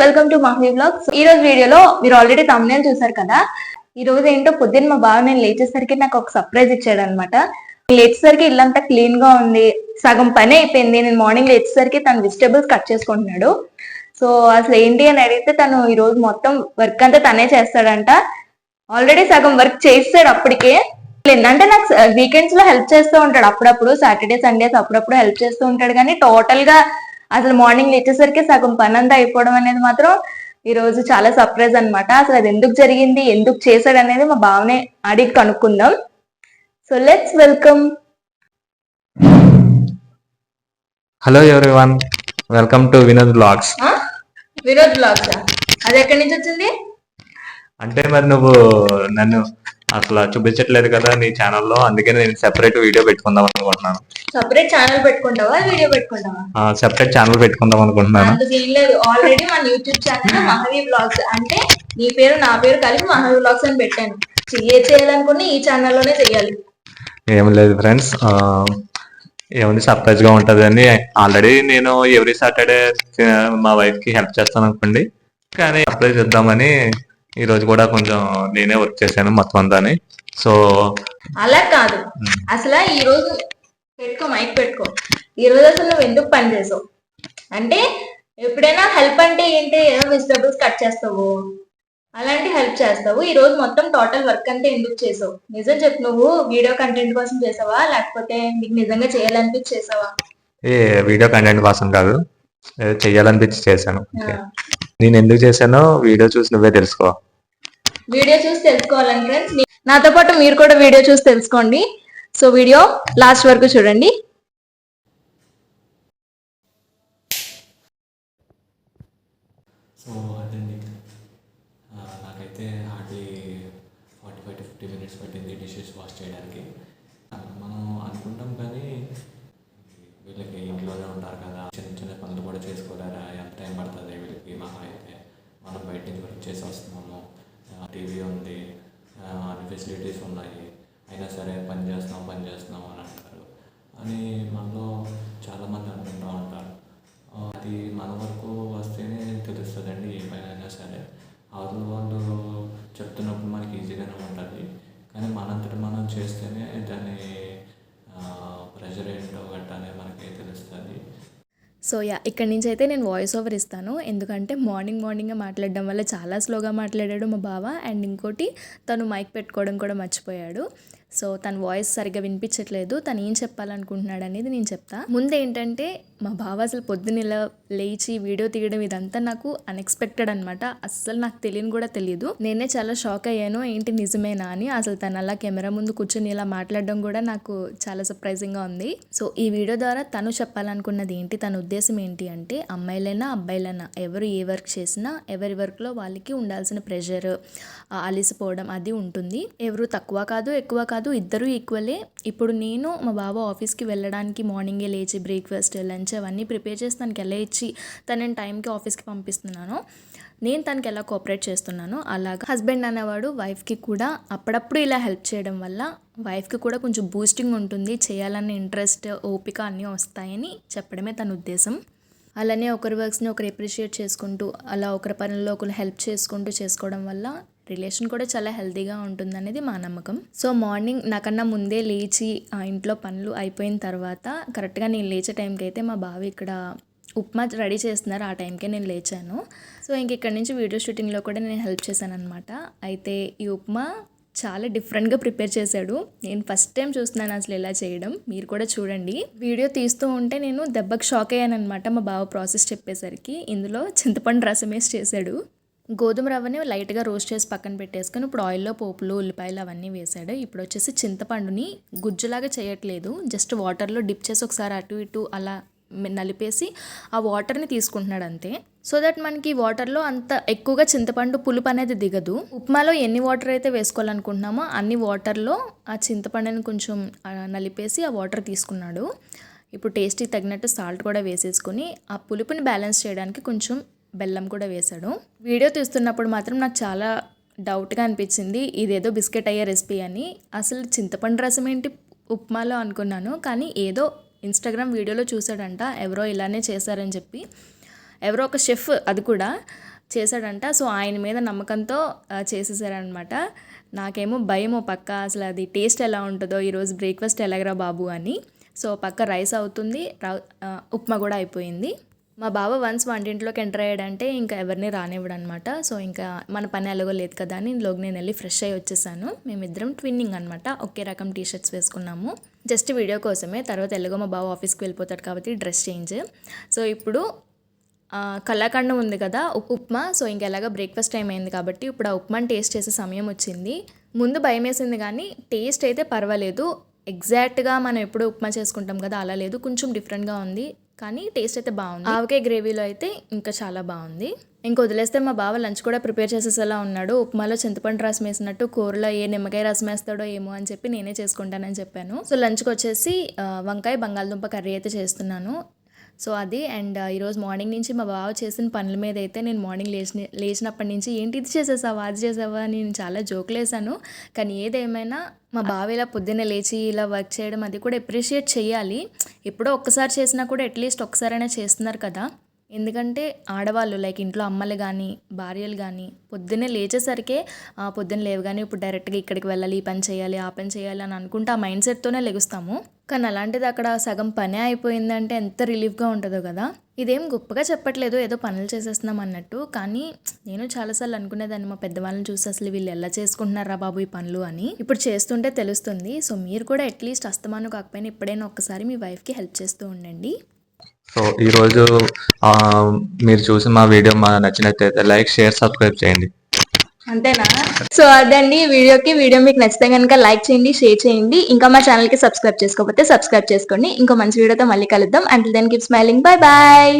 Welcome to Mahi blogs ఈ రోజు వీడియోలో మీరు ఆల్రెడీ తమ్నేల్ చూసారు కదా? ఈ రోజు ఏంటో పొద్దున్న మా బావ నేను లేచేసరికి నాకు ఒక సర్ప్రైజ్ ఇచ్చాడు అనమాట లేచేసరికి ఇల్లంతా క్లీన్గా ఉంది. సగం పని అయిపోయింది. నేను మార్నింగ్ లేచేసరికి తను వెజిటేబుల్స్ కట్ చేసుకుంటున్నాడు. సో అసలు ఏంటి అని అడిగితే తను ఈ రోజు మొత్తం వర్క్ అంతా తనే చేస్తాడంట. ఆల్రెడీ సగం వర్క్ చేస్తాడు అప్పటికే. అంటే నాకు వీకెండ్స్లో హెల్ప్ చేస్తూ ఉంటాడు. అప్పుడప్పుడు సాటర్డే సండేస్ అప్పుడప్పుడు హెల్ప్ చేస్తూ ఉంటాడు. కానీ టోటల్గా అసలు మార్నింగ్ లేచేసరికి సగం పని అంతా అయిపోవడం అనేది మాత్రం ఈ రోజు చాలా సర్ప్రైజ్ అన్నమాట. అసలు అది ఎందుకు జరిగింది? ఎందుకు చేశాడు అనేది మా బావనే అడిగి కనుక్కుందాం. So let's welcome hello everyone welcome to Vinod blogs Vinod blogs అది ఎక్కడి నుంచి వచ్చింది? అంటే మరి నువ్వు నన్ను అసలు చూపించట్లేదు కదా నీ ఛానల్లో అందుకే నేను సెపరేట్ వీడియో పెట్టుకుందాం అనుకుంటున్నాను. సపరేట్ ఛానల్ పెట్టుకుంటావా? వీడియో పెట్టుకుంటావా? సెపరేట్ ఛానల్ పెట్టుకుందాం అనుకుంటున్నాను. లేదు. ఆల్రెడీ మన యూట్యూబ్ ఛానల్ మహవీ బ్లాగ్స్ అంటే నీ పేరు నా పేరు కలిపి మహవీ బ్లాగ్స్ అని పెట్టాను. ఏ చేయాలనుకుని ఈ ఛానల్లోనే చేయాలి ఏం లేదు ఫ్రెండ్స్ ఏముంది సర్ప్రైజ్గా ఉంటది అని. ఆల్రెడీ నేను ఎవ్రీ సాటర్డే మా వైఫ్కి హెల్ప్ చేస్తాను అనుకోండి. కానీ సర్ప్రైజ్ ఇద్దామని ఈ రోజు కూడా కొంచెం నేనే వర్క్ చేశాను మొత్తం అంతా సో అలా కాదు. అసలు ఈ రోజు పెట్టుకో మైక్ పెట్టుకో. ఈ రోజు అసలు నువ్వు ఎందుకు పని చేసావు? అంటే ఎప్పుడైనా హెల్ప్ అంటే ఏంటి? ఏదో వెజిటబుల్స్ కట్ చేస్తావు. అలాంటి హెల్ప్ చేస్తావు. ఈ రోజు మొత్తం టోటల్ వర్క్ అంతా ఎందుకు చేసావు? నిజం చెప్పు నువ్వు వీడియో కంటెంట్ కోసం చేసావా? లేకపోతే నీకు నిజంగా చేయాలనిపించి చేసావా ఏ వీడియో కంటెంట్ కోసం కాదు. ఏదో చెయ్యాలనిపించి చేశాను. నేను ఎందుకు చేశానో వీడియో చూసి నువ్వే తెలుసుకో. వీడియో చూసి తెలుసుకోవాలని ఫ్రెండ్స్ నాతో పాటు మీరు కూడా వీడియో చూసి తెలుసుకోండి. సో వీడియో లాస్ట్ వరకు చూడండి. సో అదండి. నాకైతే hardly forty five to fifty minutes పట్టింది డిషెస్ వాష్ చేయడానికి. మనం అనుకుంటాం కానీ వీళ్ళకి ఇంట్లోనే ఉంటారు కదా. చిన్న చిన్న పనులు కూడా చేసుకోలేరా ఎంత టైం పడుతుంది వీళ్ళకి మహా అయితే మనం బయట నుంచి వర్క్ చేసి వస్తున్నాము. టీవీ ఉంది. అన్ని ఫెసిలిటీస్ ఉన్నాయి. అయినా సరే పని చేస్తున్నాం పని చేస్తున్నాం అని అంటారు. అని మనలో చాలామంది అంటుంటూ ఉంటారు. అది మన వరకు వస్తేనే తెలుస్తుందండి ఏ పని అయినా సరే. అవతల వాళ్ళు చెప్తున్నప్పుడు మనకి ఈజీగానే ఉంటుంది. కానీ మనంతటి మనం చేస్తేనే దాని ప్రెషర్ ఏంటో గట్టనే మనకి తెలుస్తుంది. సో యా ఇక్కడ నుంచి అయితే నేను వాయిస్ ఓవర్ ఇస్తాను. ఎందుకంటే మార్నింగ్ మార్నింగే మాట్లాడడం వల్ల చాలా స్లోగా మాట్లాడాడు మా బావ. అండ్ ఇంకోటి తను మైక్ పెట్టుకోవడం కూడా మర్చిపోయాడు. సో తన వాయిస్ సరిగ్గా వినిపించట్లేదు. తను ఏం చెప్పాలనుకుంటున్నాడు అనేది నేను చెప్తా. ముందు ఏంటంటే మా బావ అసలు పొద్దున్న ఇలా లేచి వీడియో తీయడం ఇదంతా నాకు అన్ఎక్స్పెక్టెడ్ అనమాట అస్సలు నాకు తెలియని కూడా తెలియదు. నేనే చాలా షాక్ అయ్యాను. ఏంటి నిజమేనా అని అసలు తను అలా కెమెరా ముందు కూర్చొని ఇలా మాట్లాడడం కూడా నాకు చాలా సర్ప్రైజింగ్గా ఉంది. సో ఈ వీడియో ద్వారా తను చెప్పాలనుకున్నది ఏంటి? తన ఉద్దేశం ఏంటి అంటే అమ్మాయిలైనా అబ్బాయిలైనా ఎవరు ఏ వర్క్ చేసినా ఎవరి వర్క్లో వాళ్ళకి ఉండాల్సిన ప్రెషర్ అలిసిపోవడం అది ఉంటుంది. ఎవరు తక్కువ కాదు ఎక్కువ కాదు ఇద్దరు ఈక్వలే ఇప్పుడు నేను మా బావ ఆఫీస్కి వెళ్ళడానికి మార్నింగే లేచి బ్రేక్ఫాస్ట్ లంచ్ అవన్నీ ప్రిపేర్ చేసి తనకి ఎలా ఇచ్చి తనని టైంకి ఆఫీస్కి పంపిస్తున్నాను నేను తనకి ఎలా కోఆపరేట్ చేస్తున్నాను అలాగా. హస్బెండ్ అనేవాడు వైఫ్కి కూడా అప్పుడప్పుడు ఇలా హెల్ప్ చేయడం వల్ల వైఫ్కి కూడా కొంచెం బూస్టింగ్ ఉంటుంది చేయాలన్న ఇంట్రెస్ట్ ఓపిక అన్నీ వస్తాయని చెప్పడమే తన ఉద్దేశం. అలానే ఒకరి వర్క్స్ని ఒకరు ఎప్రిషియేట్ చేసుకుంటూ అలా ఒకరి పనుల్లో ఒకరు హెల్ప్ చేసుకుంటూ చేసుకోవడం వల్ల రిలేషన్ కూడా చాలా హెల్తీగా ఉంటుందనేది మా నమ్మకం. సో మార్నింగ్ నాకన్నా ముందే లేచి ఆ ఇంట్లో పనులు అయిపోయిన తర్వాత కరెక్ట్గా నేను లేచే టైంకి అయితే మా బావ ఇక్కడ ఉప్మా రెడీ చేస్తున్నారు. ఆ టైంకే నేను లేచాను. సో ఇంక ఇక్కడ నుంచి వీడియో షూటింగ్లో కూడా నేను హెల్ప్ చేశాను అనమాట అయితే ఈ ఉప్మా చాలా డిఫరెంట్గా ప్రిపేర్ చేశాడు. నేను ఫస్ట్ టైం చూస్తున్నాను అసలు ఇలా చేయడం. మీరు కూడా చూడండి. వీడియో తీస్తూ ఉంటే నేను దెబ్బకి షాక్ అయ్యాను అనమాట మా బావ ప్రాసెస్ చెప్పేసరికి. ఇందులో చింతపండు రసం వేసి చేశాడు. గోధుమ రవ్వని లైట్గా రోస్ట్ చేసి పక్కన పెట్టేసుకొని ఇప్పుడు ఆయిల్లో పోపులు ఉల్లిపాయలు అవన్నీ వేసాడు. ఇప్పుడు వచ్చేసి చింతపండుని గుజ్జులాగా చేయట్లేదు. జస్ట్ వాటర్లో డిప్ చేసి ఒకసారి అటు ఇటు అలా నలిపేసి ఆ వాటర్ని తీసుకుంటున్నాడు అంతే. సో దట్ మనకి వాటర్లో అంత ఎక్కువగా చింతపండు పులుపు అనేది దిగదు. ఉప్మాలో ఎన్ని వాటర్ అయితే వేసుకోవాలనుకుంటున్నామో అన్ని వాటర్లో ఆ చింతపండుని కొంచెం నలిపేసి ఆ వాటర్ తీసుకున్నాడు. ఇప్పుడు టేస్ట్కి తగినట్టు సాల్ట్ కూడా వేసేసుకొని ఆ పులుపుని బ్యాలెన్స్ చేయడానికి కొంచెం బెల్లం కూడా వేశాడు. వీడియో తీస్తున్నప్పుడు మాత్రం నాకు చాలా డౌట్గా అనిపించింది ఇదేదో బిస్కెట్ అయ్యే రెసిపీ అని. అసలు చింతపండు రసం ఏంటి? ఉప్మాలో అనుకున్నాను కానీ ఏదో ఇన్స్టాగ్రామ్ వీడియోలో చూసాడంట ఎవరో ఇలానే చేశారని చెప్పి. ఎవరో ఒక షెఫ్ అది కూడా చేశాడంట సో ఆయన మీద నమ్మకంతో చేసేసారనమాట నాకేమో భయమో పక్క అసలు అది టేస్ట్ ఎలా ఉంటుందో ఈరోజు బ్రేక్ఫాస్ట్ ఎలాగరా బాబు అని. సో పక్క రైస్ అవుతుంది ఉప్మా కూడా అయిపోయింది. మా బావ వన్స్ వంటింట్లోకి ఎంటర్ అయ్యాడంటే ఇంకా ఎవరిని రానివ్వడు అనమాట సో ఇంకా మన పని ఎలాగో లేదు కదా అని లోకి నేను వెళ్ళి ఫ్రెష్ అయ్యి వచ్చేసాను. మేమిద్దరం ట్విన్నింగ్ అనమాట ఒకే రకం టీ షర్ట్స్ వేసుకున్నాము. జస్ట్ వీడియో కోసమే. తర్వాత ఎలాగో మా బావ ఆఫీస్కి వెళ్ళిపోతాడు కాబట్టి డ్రెస్ చేంజ్. సో ఇప్పుడు కళాఖండం ఉంది కదా ఉప్మా. సో ఇంకెలాగా బ్రేక్ఫాస్ట్ టైం అయింది కాబట్టి ఇప్పుడు ఆ ఉప్మాని టేస్ట్ చేసే సమయం వచ్చింది. ముందు భయం వేసింది కానీ టేస్ట్ అయితే పర్వాలేదు. ఎగ్జాక్ట్గా మనం ఎప్పుడు ఉప్మా చేసుకుంటాం కదా అలా లేదు. కొంచెం డిఫరెంట్గా ఉంది. కానీ టేస్ట్ అయితే బాగుంది. ఆవకాయ గ్రేవీలో అయితే ఇంకా చాలా బాగుంది. ఇంక వదిలేస్తే మా బావ లంచ్ కూడా ప్రిపేర్ చేసేసేలా ఉన్నాడు. ఉప్మాలో చింతపండు రసం వేసినట్టు కూరలో ఏ నిమ్మకాయ రసం వేస్తాడో ఏమో అని చెప్పి నేనే చేసుకుంటానని చెప్పాను. సో లంచ్కి వచ్చేసి వంకాయ బంగాళదుంప కర్రీ అయితే చేస్తున్నాను. సో అది అండ్ ఈరోజు మార్నింగ్ నుంచి మా బావ చేసిన పనుల మీద అయితే నేను మార్నింగ్ లేచిన లేచినప్పటి నుంచి ఏంటి ఇది చేసేసావా అది చేసావా అని నేను చాలా జోకులేసాను కానీ ఏదేమైనా మా బావ ఇలా పొద్దున్నే లేచి ఇలా వర్క్ చేయడం అది కూడా ఎప్రిషియేట్ చేయాలి ఎప్పుడో ఒక్కసారి చేసినా కూడా అట్లీస్ట్ ఒక్కసారైనా చేస్తున్నారు కదా. ఎందుకంటే ఆడవాళ్ళు లైక్ ఇంట్లో అమ్మలు కానీ భార్యలు కానీ పొద్దున్నే లేచేసరికే పొద్దున్న లేవు కానీ ఇప్పుడు డైరెక్ట్గా ఇక్కడికి వెళ్ళాలి ఈ పని చేయాలి ఆ పని చేయాలి అని అనుకుంటే ఆ మైండ్ సెట్తోనే లెగుస్తాము. కానీ అలాంటిది అక్కడ సగం పనే అయిపోయిందంటే ఎంత రిలీఫ్గా ఉంటుందో కదా. ఇదేం గొప్పగా చెప్పట్లేదు ఏదో పనులు చేసేస్తున్నాం అన్నట్టు. కానీ నేను చాలాసార్లు అనుకునేదాన్ని మా పెద్దవాళ్ళని చూసి అసలు వీళ్ళు ఎలా చేసుకుంటున్నారా బాబు ఈ పనులు అని. ఇప్పుడు చేస్తుంటే తెలుస్తుంది. సో మీరు కూడా అట్లీస్ట్ అస్తమానం కాకపోయినా ఎప్పుడైనా ఒక్కసారి మీ వైఫ్కి హెల్ప్ చేస్తూ ఉండండి. సో ఈరోజు మీరు చూసి మా వీడియో మా నచ్చినట్లయితే లైక్ షేర్ సబ్స్క్రైబ్ చేయండి. అంతేనా? సో అదండి వీడియోకి. వీడియో మీకు నచ్చితే కనుక లైక్ చేయండి షేర్ చేయండి. ఇంకా మా ఛానల్కి సబ్స్క్రైబ్ చేసుకోకపోతే సబ్స్క్రైబ్ చేసుకోండి. ఇంకో మంచి వీడియోతో మళ్ళీ కలుద్దాం. And then keep smiling bye bye